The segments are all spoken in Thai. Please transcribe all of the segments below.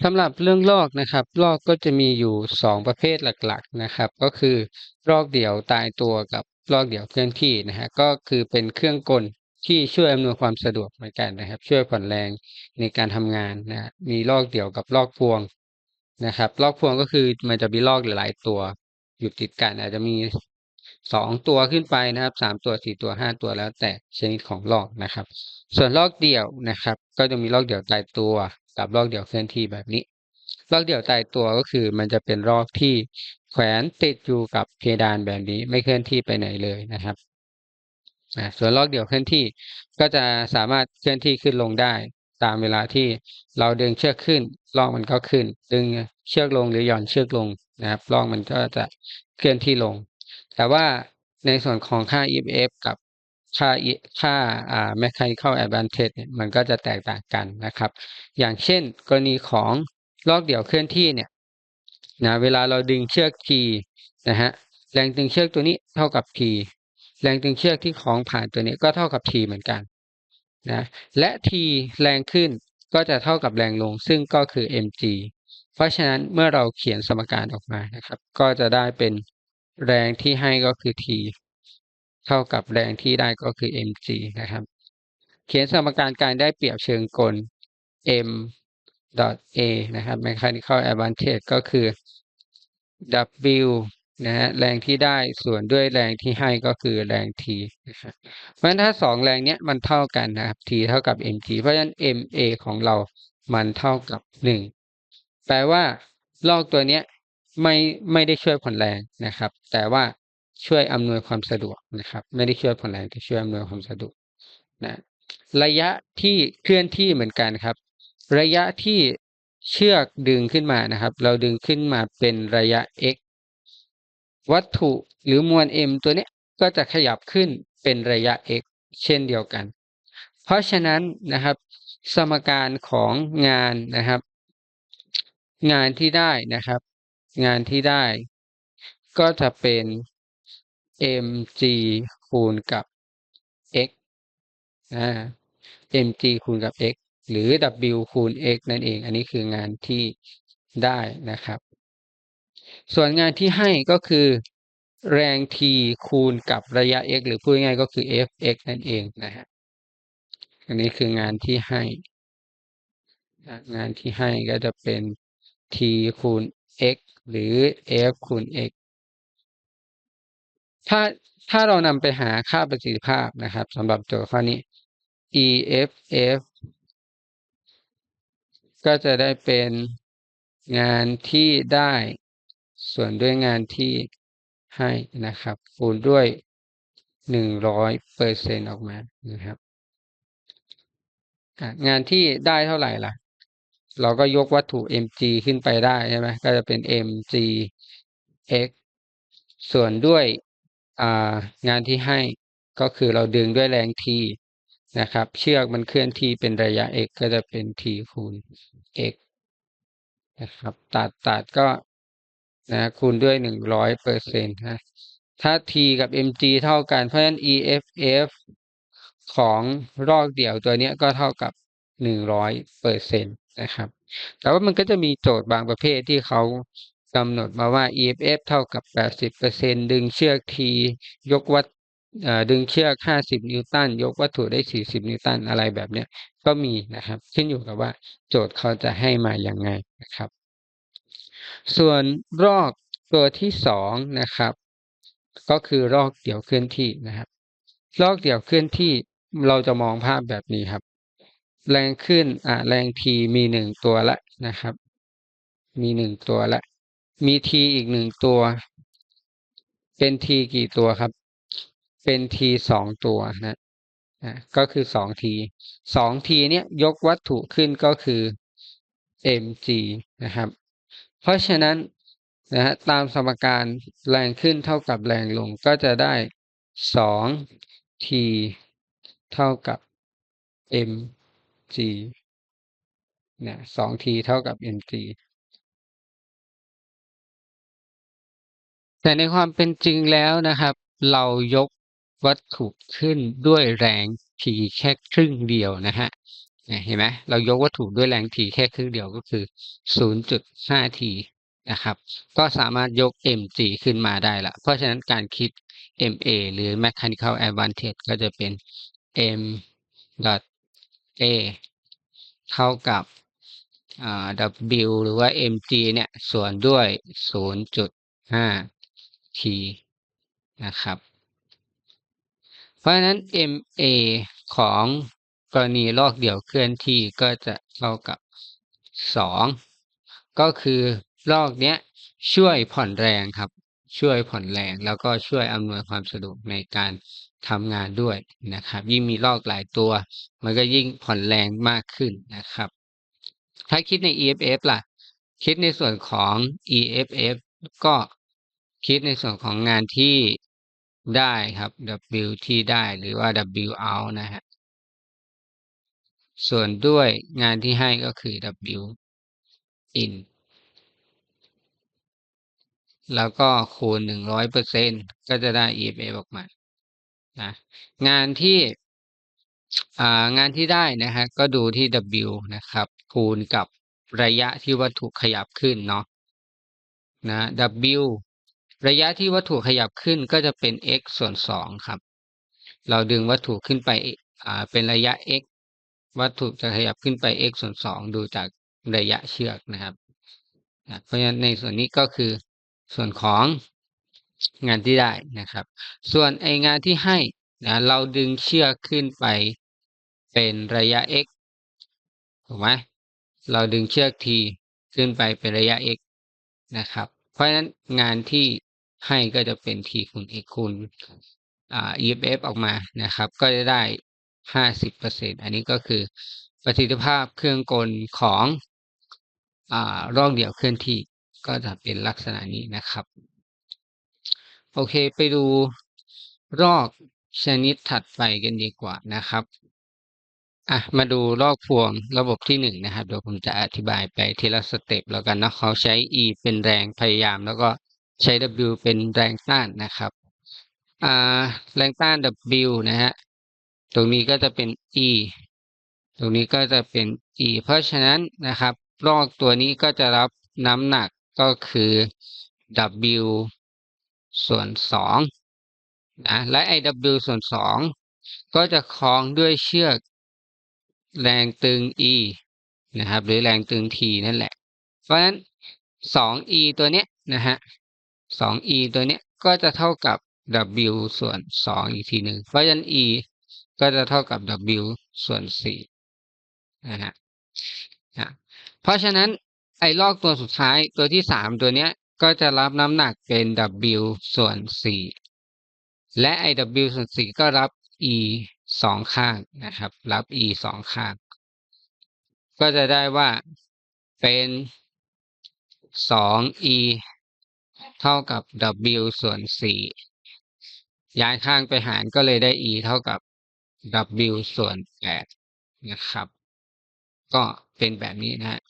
สำหรับเรื่องลอกนะครับลอกก็จะมีอยู่ 2 ประเภทหลักๆนะครับ ก็คือลอกเดี่ยวตายตัวกับลอกเดี่ยวเคลื่อนที่นะฮะก็คือเป็นเครื่องกลที่ช่วยอำนวยความสะดวกเหมือนกันนะครับ ช่วยผ่อนแรงในการทำงานนะมีลอกเดี่ยวกับลอกพวงนะครับ ลอกพวงก็คือมันจะมีลอกหลายๆตัวอยู่ติดกันอาจจะมี2ตัวขึ้นไปนะครับ3ตัว4ตัว5ตัวแล้วแต่ชนิดของลอกนะครับ ส่วนลอกเดี่ยวนะครับ ก็จะมีลอกเดี่ยวตายตัว กับลอกเดี่ยวเคลื่อนที่แบบนี้ลอกเดี่ยวตายตัวก็คือมันจะเป็นลอกที่แขวนติดอยู่กับเพดานแบบนี้ไม่เคลื่อนที่ไปไหนเลยนะครับส่วนลอกเดี่ยวเคลื่อนที่ก็จะสามารถเคลื่อนที่ขึ้นลงได้ ตามเวลาที่เราดึงเชือกขึ้นลอกมันก็ขึ้น ดึงเชือกลงหรือหย่อนเชือกลงนะครับลอกมันก็จะเคลื่อนที่ลง แต่ว่าในส่วนของค่า EMF กับ ค่าค่าอ่า mechanical advantage เนี่ยมันก็จะแตกต่างกันนะครับ อย่างเช่นกรณีของลอกเดี่ยวเคลื่อนที่เนี่ยนะเวลาเราดึงเชือก T นะฮะแรงดึงเชือกตัวนี้เท่ากับ T แรงดึงเชือกที่คล้องผ่านตัวนี้ก็เท่ากับ T เหมือนกันนะและ T แรงขึ้นก็จะเท่ากับแรงลงซึ่งก็คือ mg เพราะฉะนั้นเมื่อเราเขียนสมการออกมานะครับ ก็จะได้เป็นแรงที่ให้ก็คือ T เท่ากับแรงที่ได้ก็คือ mg นะครับ เขียนสมการการได้เปรียบเชิงกล m dot a นะครับ mechanical advantage ก็คือ w นะฮะแรงที่ได้ส่วนด้วยแรงที่ให้ก็คือแรง t นะครับเพราะฉะนั้นถ้าสองแรงเนี้ยมันเท่ากันนะครับ t เท่ากับ mg เพราะฉะนั้น ma ของเรามันเท่ากับหนึ่งแปลว่าลอกตัวเนี้ยไม่ไม่ได้ช่วยผ่อนแรงนะครับ แต่ว่า ช่วยอำนวยความสะดวกนะครับ ไม่ได้ช่วยผ่อนแรงแต่ช่วยอำนวยความสะดวกนะระยะที่เคลื่อนที่เหมือนกันครับ ระยะที่เชือกดึงขึ้นมานะครับ เราดึงขึ้นมาเป็นระยะ x วัตถุหรือมวล m ตัวนี้ก็จะขยับขึ้นเป็นระยะ x เช่นเดียวกัน เพราะฉะนั้นนะครับ สมการของงานนะครับ งานที่ได้นะครับ งานที่ได้ ก็จะเป็น mg คูณกับ x อ่า mg คูณกับ x หรือ w คูณ x นั่นเอง อันนี้คืองานที่ได้นะครับ ส่วนงานที่ให้ก็คือแรง t คูณกับระยะ x หรือพูดง่ายๆก็คือ fx นั่นเองนะฮะ อันนี้คืองานที่ให้ งานที่ให้ก็จะเป็น t คูณ x หรือ f คูณ x ถ้าถ้าเรานำไปหาค่าประสิทธิภาพนะครับสำหรับโจทย์ข้อนี้ EFF ก็จะได้เป็นงานที่ได้ส่วนด้วยงานที่ให้นะครับ คูณด้วยหนึ่งร้อยเปอร์เซ็นออกมานะครับ งานที่ได้เท่าไหร่ล่ะ เราก็ยกวัตถุ mg ขึ้นไปได้ใช่ไหมก็จะเป็น mg x ส่วนด้วย งานที่ให้ก็คือเราดึงด้วยแรง t นะครับ เชือกมันเคลื่อนที่เป็นระยะ x ก็จะเป็น t คูณ x นะครับ ตัดตัดก็นะคูณด้วยหนึ่งร้อยเปอร์เซ็นต์นะถ้า t กับ mg เท่ากัน เพราะฉะนั้น EFF ของรอกเดี่ยวตัวนี้ก็เท่ากับหนึ่งร้อยเปอร์เซ็นต์นะครับ แต่ว่ามันก็จะมีโจทย์บางประเภทที่เขา กำหนดมาว่า EFF เท่ากับแปดสิบเปอร์เซ็นดึงเชือก T ยกวัดดึงเชือกห้าสิบนิวตัน ยกวัตถุได้สี่สิบนิวตัน อะไรแบบเนี้ย ก็มีนะครับ ขึ้นอยู่กับว่าโจทย์เขาจะให้มาอย่างไงนะครับ ส่วนรอกตัวที่สองนะครับ ก็คือรอกเดี่ยวเคลื่อนที่นะครับ รอกเดี่ยวเคลื่อนที่เราจะมองภาพแบบนี้ครับ แรงขึ้นอ่าแรงทีมีหนึ่งตัวละนะครับ มีหนึ่งตัวละ มีทีอีกหนึ่งตัว เป็นทีกี่ตัวครับ เป็นทีสองตัวนะอ่าก็คือสองทีสองทีเนี้ยยกวัตถุขึ้นก็คือ mg นะครับ เพราะฉะนั้นนะฮะตามสมการแรงขึ้นเท่ากับแรงลงก็จะได้สอง t เท่ากับ mg เนี่ยสอง t เท่ากับ mg แต่ในความเป็นจริงแล้วนะครับ เรายกวัตถุขึ้นด้วยแรง p แค่ครึ่งเดียวนะฮะเห็นไหมเรายกวัตถุด้วยแรงทีแค่ครึ่งเดียวก็คือ 0.5 ทีนะครับ ก็สามารถยก mg ขึ้นมาได้ละ เพราะฉะนั้นการคิด ma หรือ mechanical advantage ก็จะเป็น m a เท่ากับ w หรือว่า mg เนี่ยส่วนด้วย 0.5 t นะครับ เพราะฉะนั้น ma ของกรณีลอกเดี่ยวเคลื่อนที่ก็จะเท่ากับ 2 ก็คือลอกเนี้ยช่วยผ่อนแรงครับ ช่วยผ่อนแรงแล้วก็ช่วยอำนวยความสะดวกในการทำงานด้วยนะครับ ยิ่งมีลอกหลายตัว มันก็ยิ่งผ่อนแรงมากขึ้นนะครับ ถ้าคิดใน EFF ล่ะ คิดในส่วนของ EFF ก็ คิดในส่วนของงานที่ได้ครับ W ที่ได้หรือว่า W out นะฮะ ส่วนด้วยงานที่ให้ก็คือ W in แล้วก็คูณหนึ่งร้อยเปอร์เซ็นก็จะได้ EFF ออกมา นะ งานที่งานที่ได้นะฮะ ก็ดูที่ W นะครับ คูณกับระยะที่วัตถุขยับขึ้นเนาะนะ W ระยะที่วัตถุขยับขึ้นก็จะเป็น x ส่วนสองครับ เราดึงวัตถุขึ้นไปอ่าเป็นระยะ x วัตถุจะขยับขึ้นไป x ส่วนสองดูจากระยะเชือกนะครับ เพราะฉะนั้นในส่วนนี้ก็คือส่วนของงานที่ได้นะครับ ส่วนไองานที่ให้นะเราดึงเชือกขึ้นไปเป็นระยะ x ถูกไหมเราดึงเชือก t ขึ้นไปเป็นระยะ x นะครับ เพราะฉะนั้นงานที่ ให้ก็จะเป็น t คูณ x คูณอ่า EFF ออกมานะครับ ก็จะได้ห้าสิบเปอร์เซ็นอันนี้ก็คือประสิทธิภาพเครื่องกลของอ่าร่องเดี่ยวเคลื่อนที่ก็จะเป็นลักษณะนี้นะครับ โอเคไปดูรอกชนิดถัดไปกันดีกว่านะครับอะมาดูลอกพวงระบบที่หนึ่งนะครับเดี๋ยวผมจะอธิบายไปทีละสเต็ปแล้วกันนะเขาใช้ E เป็นแรงพยายามแล้วก็ ใช้ W เป็นแรงต้านนะครับอ่าแรงต้าน W นะฮะ ตรงนี้ก็จะเป็น E ตรงนี้ก็จะเป็น E เพราะฉะนั้นนะครับลอกตัวนี้ก็จะรับน้ำหนักก็คือ W ส่วนสองนะและ IW ส่วนสองก็จะคล้องด้วยเชือกแรงตึง E นะครับ หรือแรงตึง T นั่นแหละ เพราะฉะนั้น 2E ตัวเนี้ยนะฮะ 2E ตัวเนี้ยก็จะเท่ากับ W ส่วน 2 อีกทีหนึ่งเพราะฉะนั้น E ก็จะเท่ากับ W ส่วน 4 นะฮะเพราะฉะนั้นไอ้ลอกตัวสุดท้ายตัวที่สามตัวเนี้ยก็จะรับน้ำหนักเป็น W ส่วนสี่และไอ W ส่วนสี่ก็รับ E สองข้างนะครับ รับ E สองข้าง ก็จะได้ว่าเป็นสอง E เท่ากับ W ส่วนสี่ย้ายข้างไปหารก็เลยได้ E เท่ากับ W ส่วนแปดนะครับ ก็เป็นแบบนี้นะฮะ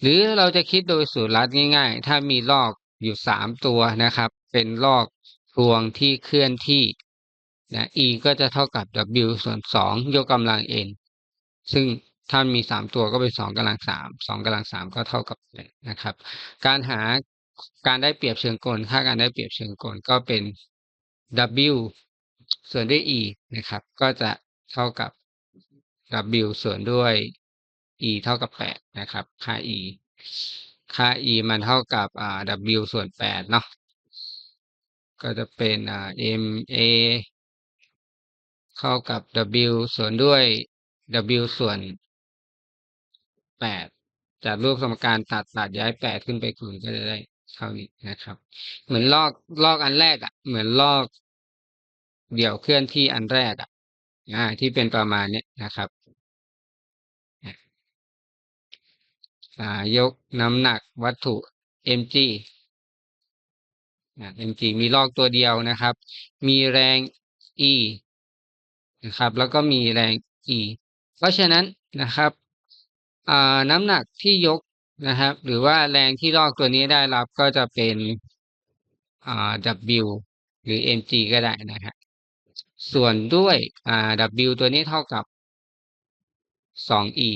หรือเราจะคิดโดยสูตรลัดง่าย ๆ ถ้ามีลอกอยู่สามตัวนะครับ เป็นลอกพวงที่เคลื่อนที่นะ e ก็จะเท่ากับ w ส่วนสองยกกำลัง n ซึ่งถ้ามีสามตัวก็เป็นสองกำลังสามสองกำลังสามก็เท่ากับนะครับ การหา การได้เปรียบเชิงกล ค่าการได้เปรียบเชิงกลก็เป็น w ส่วนด้วย e นะครับ ก็จะเท่ากับ w ส่วนด้วย e เท่ากับแปดนะครับ ค่า e ค่า e มันเท่ากับอ่า w ส่วนแปดเนาะก็จะเป็นอ่า m a เท่ากับ w ส่วนด้วย w ส่วนแปดจากรูปสมการตัดตัดย้ายแปดขึ้นไปคูณก็จะได้ เท่านี้นะครับ เหมือนลอกลอกอันแรกอะ่ะ เหมือนลอก เดี่ยวเคลื่อนที่อันแรกอะ่ะอ่าที่เป็นประมาณนี้นะครับยกน้ำหนักวัตถุ mg mg มีลอกตัวเดียวนะครับ มีแรง e นะครับ แล้วก็มีแรง e เพราะฉะนั้นนะครับน้ำหนักที่ยก นะครับ หรือว่าแรงที่ลอกตัวนี้ได้รับก็จะเป็นอ่า w หรือ mg ก็ได้นะครับส่วนด้วยอ่า w ตัวนี้เท่ากับ 2e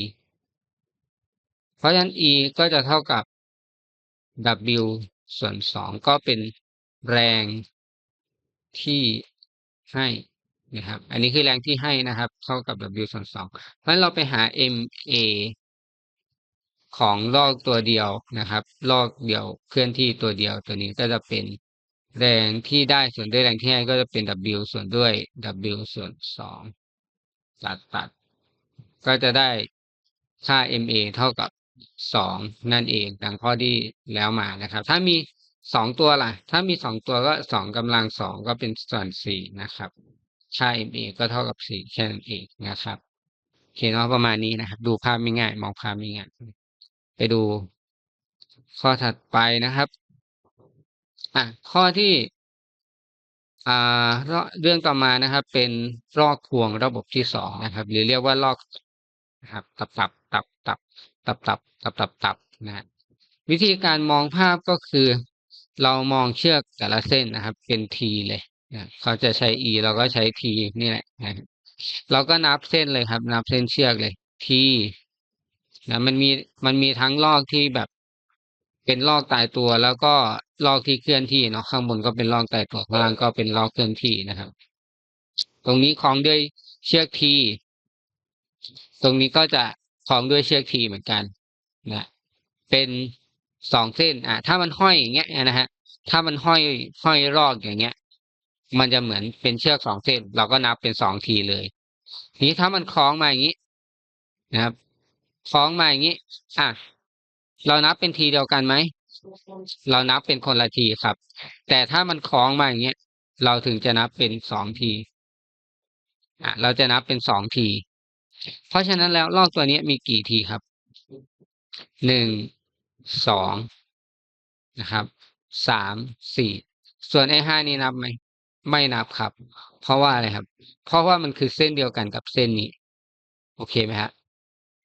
เพราะฉะนั้น e ก็จะเท่ากับ w ส่วน 2 ก็เป็นแรงที่ให้นะครับ อันนี้คือแรงที่ให้นะครับ เท่ากับ w ส่วน 2 เพราะฉะนั้นเราไปหา ma ของลอกตัวเดียวนะครับ ลอกเดียวเคลื่อนที่ตัวเดียวตัวนี้ก็จะเป็นแรงที่ได้ส่วนด้วยแรงที่ให้ก็จะเป็น w ส่วนด้วย w ส่วน2ตัดตัด ก็จะได้ค่า ma เท่ากับ2นั่นเองดังข้อที่แล้วมานะครับ ถ้ามี2ตัวล่ะ ถ้ามี2ตัวก็2กำลัง2ก็เป็นส่วน4นะครับ ค่า ma ก็เท่ากับ4แค่นั้นเองนะครับโอเคเนาะประมาณนี้นะครับ ดูภาพไม่ง่าย มองภาพไม่ง่าย ไปดู ข้อถัดไปนะครับอะข้อที่อ่าเรื่องต่อมานะครับ เป็นลอกพวงระบบที่สองนะครับ หรือเรียกว่าลอกนะครับ ตับตับตับตับตับตับตับตับตับนะวิธีการมองภาพก็คือ เรามองเชือกแต่ละเส้นนะครับ เป็นทีเลยนะเขาจะใช้ e เราก็ใช้ทีนี่แหละนะเราก็นับเส้นเลยครับ นับเส้นเชือกเลยที นะมันมีมันมีทั้งลอกที่แบบ เป็นลอกตายตัวแล้วก็ลอกที่เคลื่อนที่เนาะข้างบนก็เป็นลอกตายตัวข้างล่างก็เป็นลอกเคลื่อนที่นะครับ ตรงนี้คล้องด้วยเชือกทีตรงนี้ก็จะคล้องด้วยเชือกทีเหมือนกันนะเป็นสองเส้น อะ ถ้ามันห้อยอย่างเงี้ยนะฮะ ถ้ามันห้อยห้อยรอกอย่างเงี้ย มันจะเหมือนเป็นเชือกสองเส้น เราก็นับเป็นสองทีเลย นี้ถ้ามันคล้องมาอย่างนี้นะครับ คล้องมาอย่างนี้ อะ เรานับเป็นทีเดียวกันไหม เรานับเป็นคนละทีครับ แต่ถ้ามันคล้องมาอย่างเงี้ย เราถึงจะนับเป็นสองที อะ เราจะนับเป็นสองที เพราะฉะนั้นแล้วลอกตัวนี้มีกี่ทีครับ หนึ่ง สอง นะครับ สาม สี่ ส่วนไอ้ห้านี่นับไหม ไม่นับครับ เพราะว่าอะไรครับ เพราะว่ามันคือเส้นเดียวกันกับเส้นนี้ โอเคไหมฮะ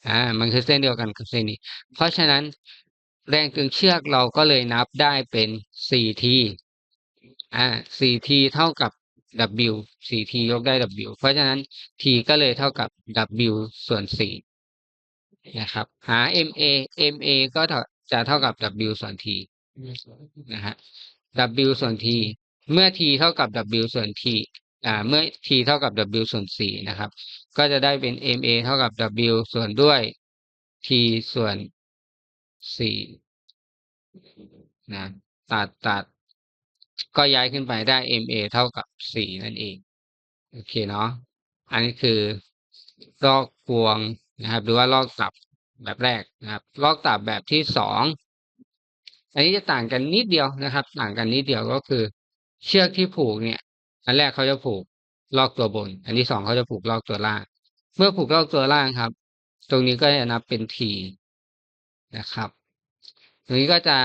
อ่ามันคือเส้นเดียวกันกับเส้นนี้ เพราะฉะนั้นแรงตึงเชือกเราก็เลยนับได้เป็นสี่ทีอ่าสี่ทีเท่ากับ W สี่ทียกได้ W เพราะฉะนั้น T ก็เลยเท่ากับ W ส่วนสี่นะครับ หา MA MA ก็จะเท่ากับ W ส่วน T นะฮะ W ส่วน T เมื่อ T เท่ากับ W ส่วน T อ่าเมื่อ T เท่ากับ W ส่วนสี่นะครับ ก็จะได้เป็น MA เท่ากับ W ส่วนด้วย T ส่วนสี่นะตัดตัด ก็ย้ายขึ้นไปได้ MA เท่ากับสี่นั่นเอง โอเคเนาะอันนี้คือลอกพวงนะครับ หรือว่าลอกตับแบบแรกนะครับ ลอกตับแบบที่สองอันนี้จะต่างกันนิดเดียวนะครับ ต่างกันนิดเดียวก็คือ เชือกที่ผูกเนี่ย อันแรกเขาจะผูกลอกตัวบน อันที่สองเขาจะผูกลอกตัวล่าง เมื่อผูกลอกตัวล่างครับ ตรงนี้ก็จะนับเป็นทีนะครับ ตรงนี้ก็จะ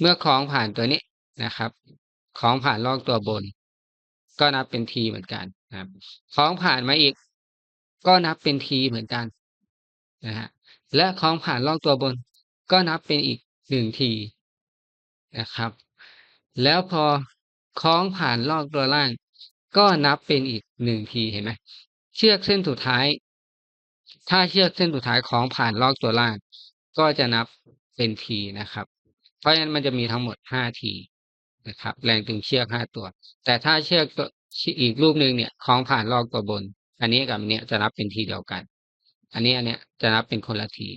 เมื่อคล้องผ่านตัวนี้นะครับคล้องผ่านลอกตัวบน ก็นับเป็นทีเหมือนกันนะครับคล้องผ่านมาอีก ก็นับเป็นทีเหมือนกันนะฮะและคล้องผ่านลอกตัวบน ก็นับเป็นอีกหนึ่งทีนะครับ แล้วพอ คล้องผ่านลอกตัวล่าง ก็นับเป็นอีกหนึ่งทีเห็นไหมเชือกเส้นสุดท้าย ถ้าเชือกเส้นสุดท้ายคล้องผ่านลอกตัวล่าง ก็จะนับเป็นทีนะครับ เพราะฉะนั้นมันจะมีทั้งหมดห้าทีนะครับ แรงตึงเชือกห้าตัว แต่ถ้าเชือกอีกรูปหนึ่งเนี่ยคล้องผ่านลอกตัวบน อันนี้กับอันนี้จะนับเป็นทีเดียวกัน อันนี้อันเนี้ยจะนับเป็นคนละที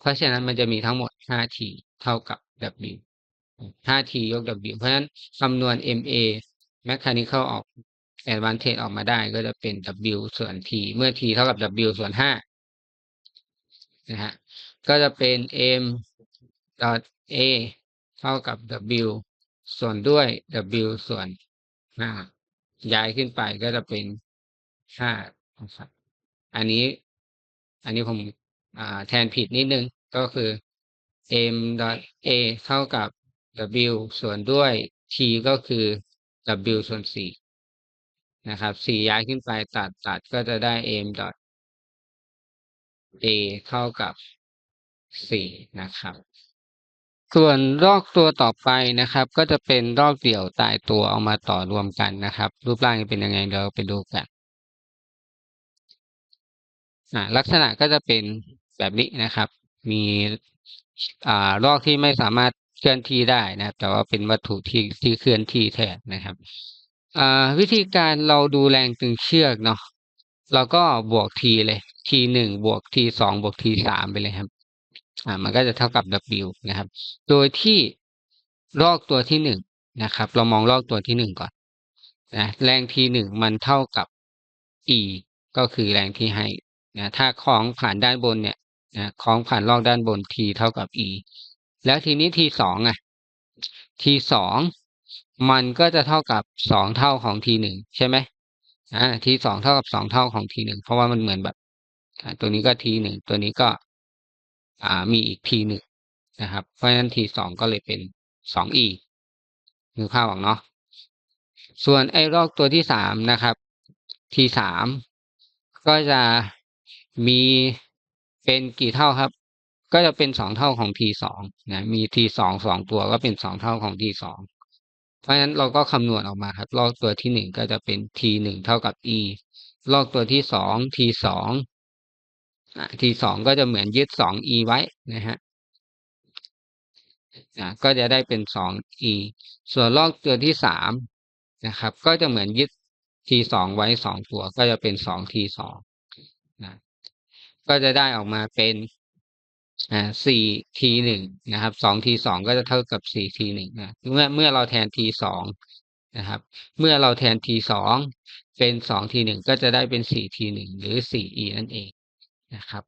เพราะฉะนั้นมันจะมีทั้งหมดห้าทีเท่ากับ W ห้าทียก W เพราะฉะนั้นคำนวณ MA mechanical ออก advantage ออกมาได้ก็จะเป็น W ส่วน T เมื่อ T เท่ากับ W ส่วนห้านะฮะก็จะเป็น M dot A เท่ากับ W ส่วนด้วย W ส่วนห้าย้ายขึ้นไปก็จะเป็นห้าครับอันนี้ อันนี้ผมแทนผิดนิดนึงก็คือ m dot a เท่ากับ w ส่วนด้วย t ก็คือ w ส่วนสี่นะครับสี่ย้ายขึ้นไปตัดตัดก็จะได้ m dot a เท่ากับสี่นะครับ ส่วนรอกตัวต่อไปนะครับ ก็จะเป็นรอกเดี่ยวตายตัวเอามาต่อรวมกันนะครับ รูปร่างจะเป็นยังไงเดี๋ยวไปดูกันลักษณะก็จะเป็นแบบนี้นะครับ มีอ่ารอกที่ไม่สามารถ เคลื่อนที่ได้นะครับ แต่ว่าเป็นวัตถุที่ที่เคลื่อนที่แทนนะครับวิธีการเราดูแรงตึงเชือกเนาะเราก็บวกทีเลยทีหนึ่งบวกทีสองบวกทีสามไปเลยครับ อ่า มันก็จะเท่ากับ W นะครับ โดยที่ลอกตัวที่หนึ่งนะครับ เรามองลอกตัวที่หนึ่งก่อนนะแรงทีหนึ่งมันเท่ากับ E ก็คือแรงที่ให้นะถ้าคล้องผ่านด้านบนเนี่ยนะคล้องผ่านลอกด้านบน T เท่ากับ E แล้วทีนี้ T สองอะ T สองมันก็จะเท่ากับสองเท่าของ T หนึ่งใช่ไหมอ่า T สองเท่ากับสองเท่าของ T หนึ่งเพราะว่ามันเหมือนแบบตัวนี้ก็ T หนึ่งตัวนี้ก็ อ่ามีอีก T หนึ่งนะครับ เพราะฉะนั้น T สองก็เลยเป็นสอง E นึกภาพออกเนาะส่วนไอ้ลอกตัวที่สามนะครับ T สามก็จะมีเป็นกี่เท่าครับ ก็จะเป็นสองเท่าของ T สองนะมี T สองสองตัวก็เป็นสองเท่าของ T สองเพราะฉะนั้นเราก็คำนวณออกมาครับ ลอกตัวที่หนึ่งก็จะเป็น T หนึ่งเท่ากับ E ลอกตัวที่สอง T สอง T สองก็จะเหมือนยึดสอง E ไว้นะฮะนะก็จะได้เป็นสอง E ส่วนลอกตัวที่สามนะครับ ก็จะเหมือนยึด T สองไว้สองตัว ก็จะเป็นสอง T สองนะก็จะได้ออกมาเป็น อ่าสี่ T หนึ่งนะครับสอง T สองก็จะเท่ากับสี่ T หนึ่งนะเมื่อเมื่อเราแทน T สองนะครับ เมื่อเราแทน T สองเป็นสอง T หนึ่งก็จะได้เป็นสี่ T หนึ่งหรือสี่ E นั่นเองนะครับ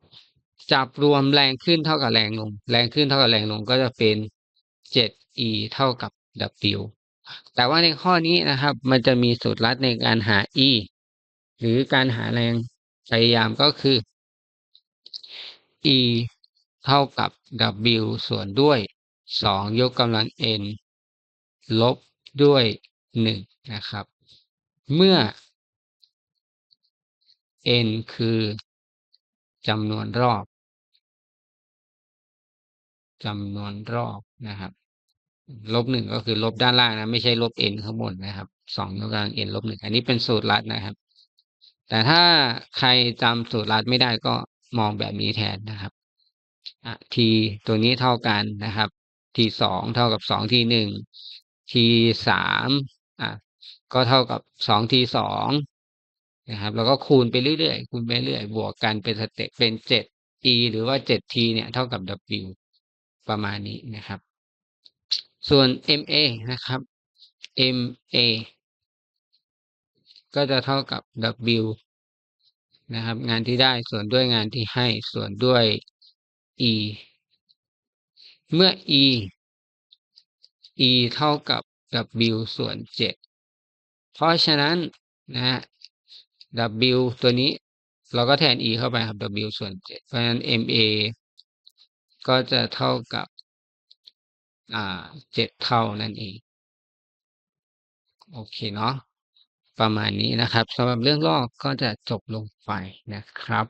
จับรวมแรงขึ้นเท่ากับแรงลง แรงขึ้นเท่ากับแรงลงก็จะเป็นเจ็ด E เท่ากับ W แต่ว่าในข้อนี้นะครับ มันจะมีสูตรลัดในการหา E หรือการหาแรงพยายามก็คือ E เท่ากับ W ส่วนด้วยสองยกกำลัง n ลบด้วยหนึ่งนะครับ เมื่อ n คือจำนวนรอบจำนวนรอบนะครับ ลบหนึ่งก็คือลบด้านล่างนะไม่ใช่ลบ n ข้างบนนะครับสองยกกำลัง n ลบหนึ่งอันนี้เป็นสูตรลัดนะครับ แต่ถ้าใครจำสูตรลัดไม่ได้ก็มองแบบนี้แทนนะครับ t ตัวนี้เท่ากันนะครับ t สองเท่ากับสอง t หนึ่ง t สามอะก็เท่ากับสอง t สองนะครับ แล้วก็คูณไปเรื่อยๆ คูณไปเรื่อยบวกกันเป็นสเต็ปเป็นเจ็ด e หรือว่าเจ็ด t เนี่ยเท่ากับ w ประมาณนี้นะครับ ส่วน ma นะครับ ma ก็จะเท่ากับ w นะครับ งานที่ได้ส่วนด้วยงานที่ให้ส่วนด้วย e เมื่อ e e เท่ากับ w ส่วนเจ็ดเพราะฉะนั้นนะ w ตัวนี้เราก็แทน e เข้าไปครับ w ส่วนเจ็ดเพราะฉะนั้น ma ก็จะเท่ากับอ่าเจ็ดเท่านั่นเอง โอเคเนาะประมาณนี้นะครับสำหรับเรื่องลอกก็จะจบลงไปนะครับ